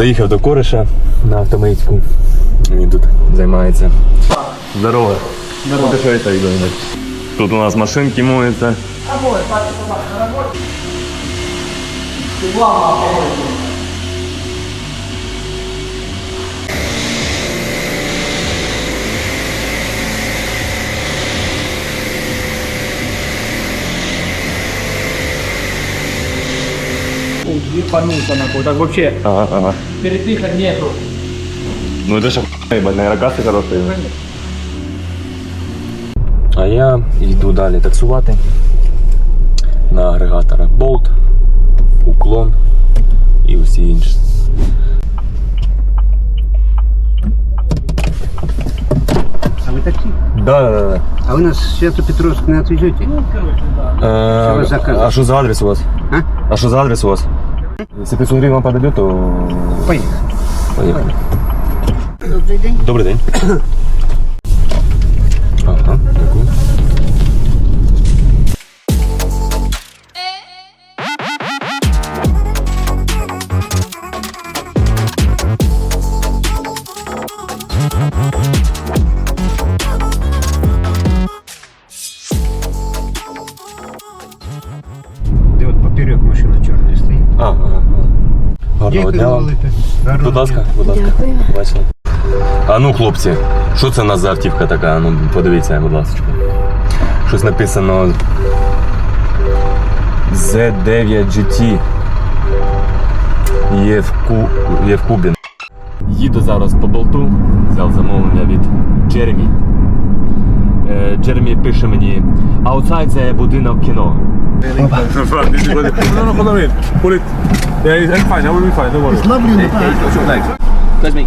Заїхав до Кореша на Автомийську. Він тут займається. Здорово. Здорово. Що це Тут у нас машинки моються. Ебануться нахуй, так вообще Ага, ага. передыха нету. Ну это же ебать, наверное, хороші. А я йду далі таксувати на агрегаторах Bolt, Уклон і усі інші. Да, да, да. А вы нас в Свято-Петровск не отвезете? Е, ви заказуєте? а що за адрес у вас? А? А что за адрес у вас? Если 500 гривень вам подойдет, то Поехали. поехали. Добрый день. Добрый день. Гарного дня вам. Будь ласка, будь ласка. Бачили. А ну, хлопці, що це у нас за автівка така? Ну, подивіться, будь ласка. Щось написано Z9 GT. Є в, ку... є в Кубі. Їду зараз по болту, взяв замовлення від Джеремі. Е, Джеремі пише мені, outside це будинок кіно. No, no, follow in. Pull it. Yeah, it's fine. I will be fine. Don't worry. It's lovely in the back. That's me.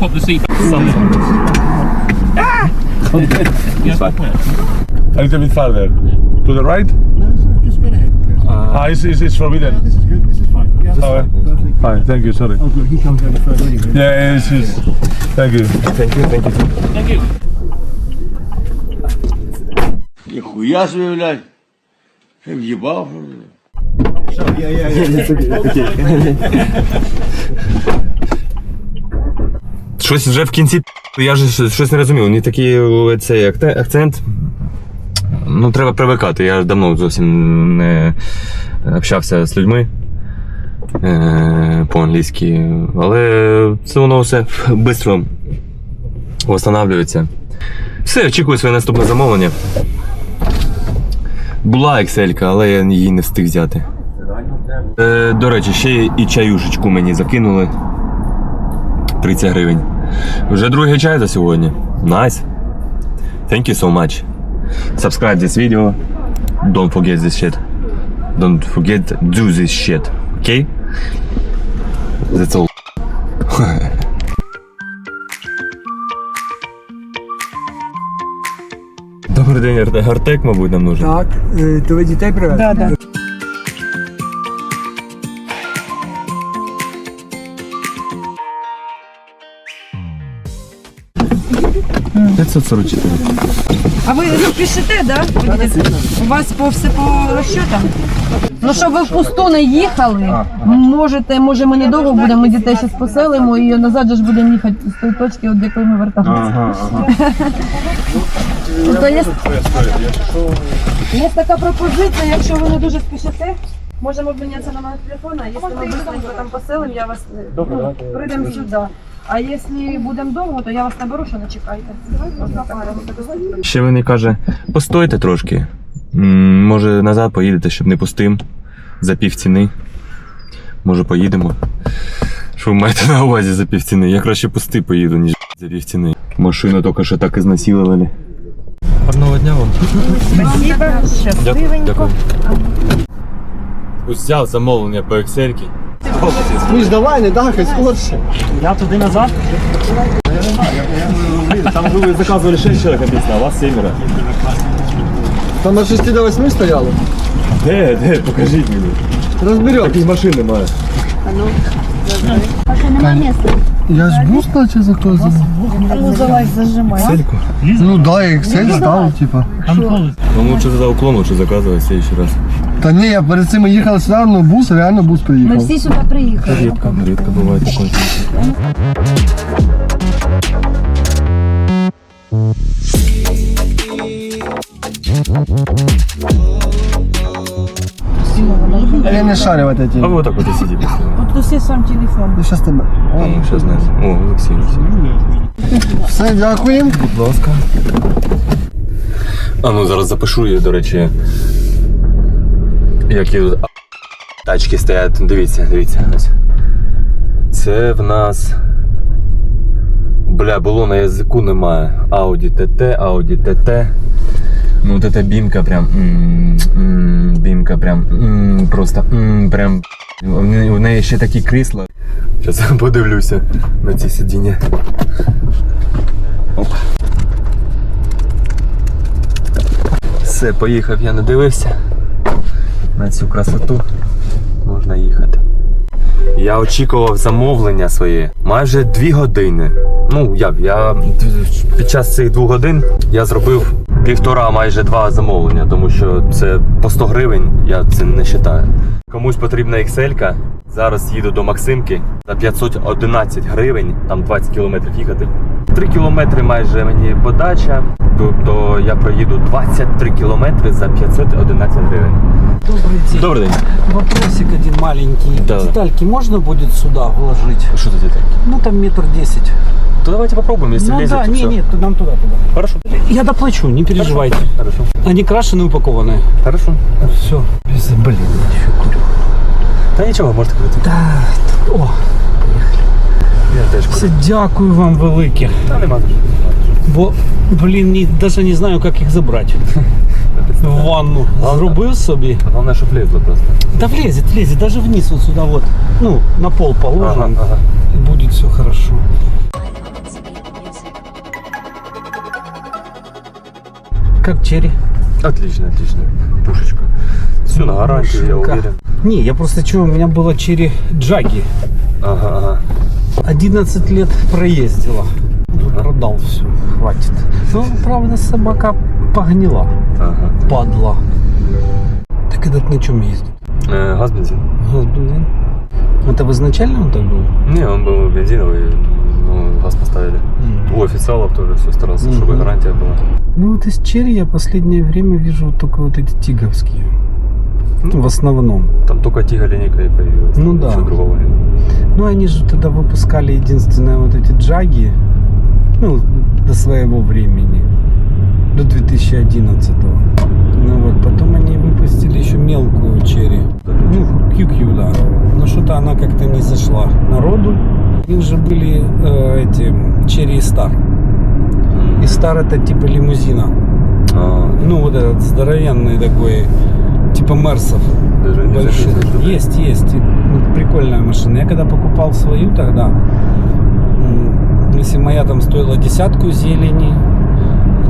Pop the seat. It's fine. A little bit farther. To the right? Just straight ahead. Ah, it's, it's, it's forbidden. This is good. This is fine. Yeah, Oh, perfect. fine. Thank you. Sorry. Oh, good. He can't go any further anyway. Yeah, it's, it's. Thank you. Thank you, thank you. Thank you. Ніхуя собі, блядь. Ти в'їбав? Щось вже в кінці. Я ж щось- не розумів. У такий е, цей акцент. Ну, треба привикати. Я давно зовсім не общався з людьми е, по-англійськи. Але це воно все швидко встановлюється. Все, очікую своє наступне замовлення. Була Excel, але я її не встиг взяти. Е, до речі, ще і чаюшечку мені закинули. 30 гривень. Вже другий чай за сьогодні. Nice. Thank you so much. Subscribe this video. Don't forget this shit. Don't forget do this shit. Okay? That's all. Добрий день, Арте- Гартек, мабуть, нам нужен. Так, е, то ви дітей привезли? Да, да. 544. А ви ну, пишете, да? У вас по все по розчетам? Ну, щоб ви впусту не їхали, можете, може ми недовго будемо, ми дітей зараз поселимо і назад же ж будемо їхати з тої точки, от якої ми вертаємося. Тобто є, є така пропозиція, якщо ви не дуже спішите, можемо обмінятися номером телефона, якщо ми швидко там поселимо, я вас ну, прийдемо сюди. А якщо будемо довго, то я вас наберу, що не чекайте. Ще він каже, постойте трошки. М, Може назад поїдете, щоб не пустим. За пів ціни. Може поїдемо. Що ви маєте на увазі за пів ціни? Я краще пусти поїду, ніж за пів ціни. Машину тільки що так і знасилували. Гарного дня вам. Спасибо. Ось взяв замовлення по Excel. Ну ж давай, не дахай, скорше. Я туди назад. Там ви заказували 6 чоловік написано, а вас семеро. Там на 6 до 8 стояло. Де, де, покажіть мені. Розберемо. Таких машин немає. Я ж бус наче заказував. Ну, давай, зажимай. Ну да, я Excel став, типа. Ну лучше за уклон, лучше заказывать в следующий раз. Та ні, я перед цим їхав сюди, ну бус, реально бус Ми всі сюди приїхали. Рідко, рідко буває таке. Я не шарю в этой А теме. ви отак от і сидіть. От усе сам телефон. Ну, щас тебе. О, Ну, що знаєш. О, Олексій, Олексій. Все, дякуємо. Будь ласка. А ну зараз запишу її, до речі. Які тут тачки стоять. Дивіться, дивіться. Ось. Це в нас. Бля, було на язику немає. Audi TT, Audi TT. Ну, от эта бімка прям. м, м, Бімка прям. м, Просто м, прям. У неї- ще такі крісла. Зараз подивлюся на ці сидіння. Все, поїхав, я не дивився. На цю красоту можна їхати. Я очікував замовлення своє майже дві години. Ну як, я під час цих двох годин я зробив півтора, майже два замовлення, тому що це по 100 гривень, я це не вважаю. Комусь потрібна Excel. Зараз їду до Максимки за 511 гривень, там 20 кілометрів їхати. 3 кілометри майже мені подача, тобто я проїду 23 кілометри за 511 гривень. Добрый день. Добрий день. Вопросик один маленький. Да. Детальки можно будет сюда вложить? Що це таке? Ну там метр десять. То давайте попробуем, если ну влезет. да, то не, всё. нет, нам туда, туда. Хорошо. Я доплачу, не переживайте. Хорошо. Они крашеные, упакованные. Хорошо. Все. Блин, еще курю. Та нічого, можете крити. Да. О, Я теж курю. все, дякую вам велике. Та нема за що. Бо, блін, ні, даже не знаю, як їх забрати. В ванну. Зробив собі. Головне, щоб влезло просто. Да влезет, влезет, даже вниз вот сюда вот. Ну, на пол положим. Ага, ага. И будет все хорошо. Как черри? Отлично, отлично. Пушечка. Все на гарантию, я Машинка. уверен. Не, я просто чего, у меня было черри джаги. Ага, ага. 11 лет проездила. Уже Продал все, хватит. Ну, правда, собака погнила, ага. падла. Так этот на чем ездит? Э, газ, бензин? Газ, бензин? Это в изначально он так был? Не, он был бензиновый, ну, газ поставили. У официалов тоже все старался, чтобы Мгм. гарантия была. Ну вот из черри я последнее время вижу только вот эти тиговские. Ну, в основном. Там только Тига линейка и появилась. Ну да. Другого. Ну, они же тогда выпускали единственное вот эти джаги, ну, до своего времени, до 2011 Ну вот, потом они выпустили еще мелкую черри. Ну, QQ, да. Но что-то она как-то не зашла народу. У них же были э, эти черри и стар. И стар это типа лимузина. А, Ну, вот этот здоровенный такой, типа Мерсов. даже не Больших. заметил, Есть, есть. Ну, прикольная машина. Я когда покупал свою тогда, если моя там стоила десятку зелени,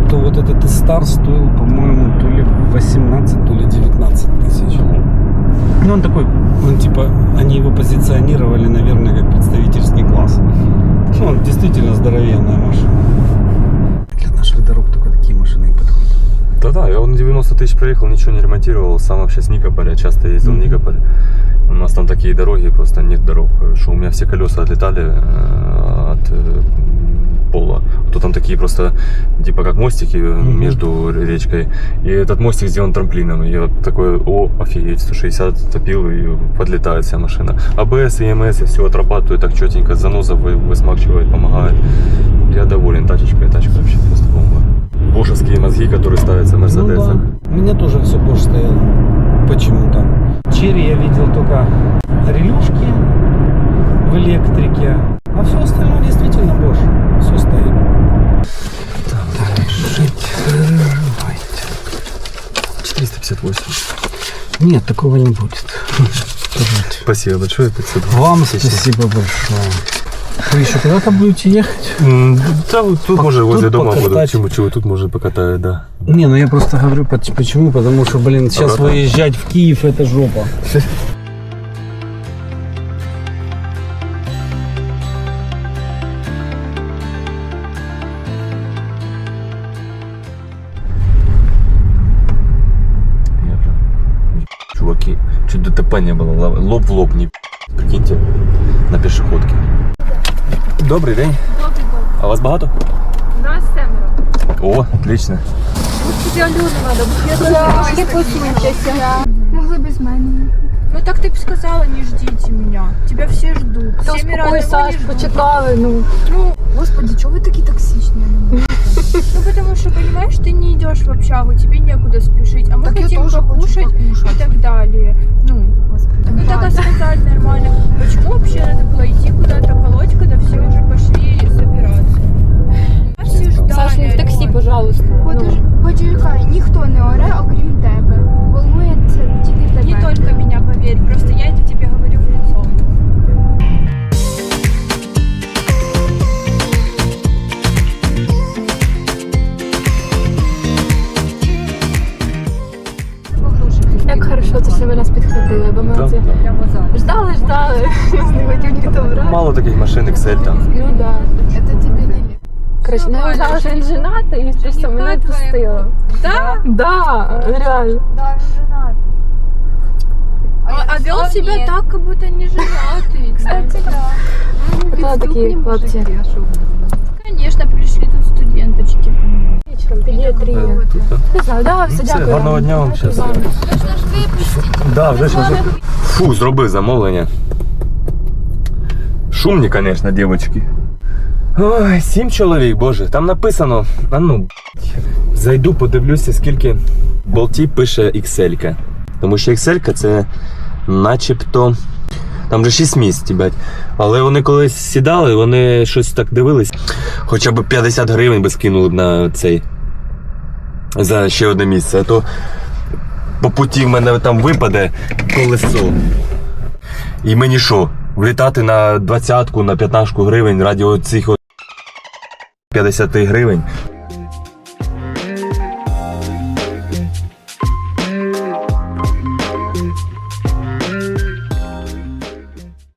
то вот этот Star стоил, по-моему, то ли 18, то ли 19 тысяч. Ну, он такой, он типа, они его позиционировали, наверное, как представительский класс. Ну, он действительно здоровенная машина. Для наших дорог только такие машины и подходят. Да-да, я он 90 тысяч проехал, ничего не ремонтировал. Сам вообще с Никополя часто ездил в Мгм. Никополь. У нас там такие дороги, просто нет дорог. Что у меня все колеса отлетали э, от э, пола. То там такие просто, типа как мостики Мгм. между речкой. И этот мостик сделан трамплином. И я такой, о, офигеть, 160 топил и подлетает вся машина. АБС и ЕМС, я все отрабатываю так четенько, заноза вы- высмакчивает, помогает. Я доволен тачечкой, тачка вообще просто бомба. Бошевские мозги, которые ставятся в Ну Мерседесах. да. У меня тоже все Bosch стояло. Почему-то. Черри я видел только релюшки в электрике. А все остальное действительно 458. Нет, такого не будет. Спасибо большое, 500. Вам спасибо большое. Вы еще куда-то будете ехать? Да, вот тут может возле тут дома буду. покатать. Чего, тут может покатаю, да. Не, ну я просто говорю, поч- почему? Потому что, блин, сейчас Обратно. выезжать в Киев это жопа. ДТП не було, лоб- лоб в лоб, не прикиньте, на пішохідці. Добрий день. Добрий день. А вас багато? Нас семеро. О, отлично. Тобі Альону треба. Трошки посуньтеся. Могли без мене. Ну так ты бы сказала, не ждите меня. Тебя все ждут. Та Всеми успокой, рады Саш, ждут. почекали, ну. Ну, Господи, чого ви такі токсичні? ну, потому что, понимаешь, ты не идешь в общагу, тебе некуда спешить, а мы Так я хотим тоже хочу покушать покушать. и так далее. Ну, ну так а сказать нормально. Почему вообще надо было идти куда-то колоть, когда все уже пошли собираться? А Все ждали. Саш, не в таксі, Альон. пожалуйста. Ну, Почекай, ніхто не оре, окрім тебе. Excel там. Ну да. Это тебе не Короче, ну я знала, що він женатий, і те, що мене відпустило. Да? Да, реально. Да, женат. А, а вел себя так, как будто не женатый. Кстати, да. Хто такі хлопці? Конечно, пришли тут студенточки. Вечором педіатрія. Е, да? Да, все, дякую. гарного дня вам щас. Да, вже вже. Фу, зробив замовлення. Шумні, звісно, дівчатки. Ой, сім чоловік, боже, там написано. А ну, зайду, подивлюся, скільки болтів пише Excel. Тому що Excel це начебто. Там же 6 місць, блядь. Але вони колись сідали, вони щось так дивились. Хоча б 50 гривень би скинули б на цей. За ще одне місце. А то по путі в мене там випаде колесо. І мені що? Влітати на двадцятку, на 15 гривень раді цих 50 гривень.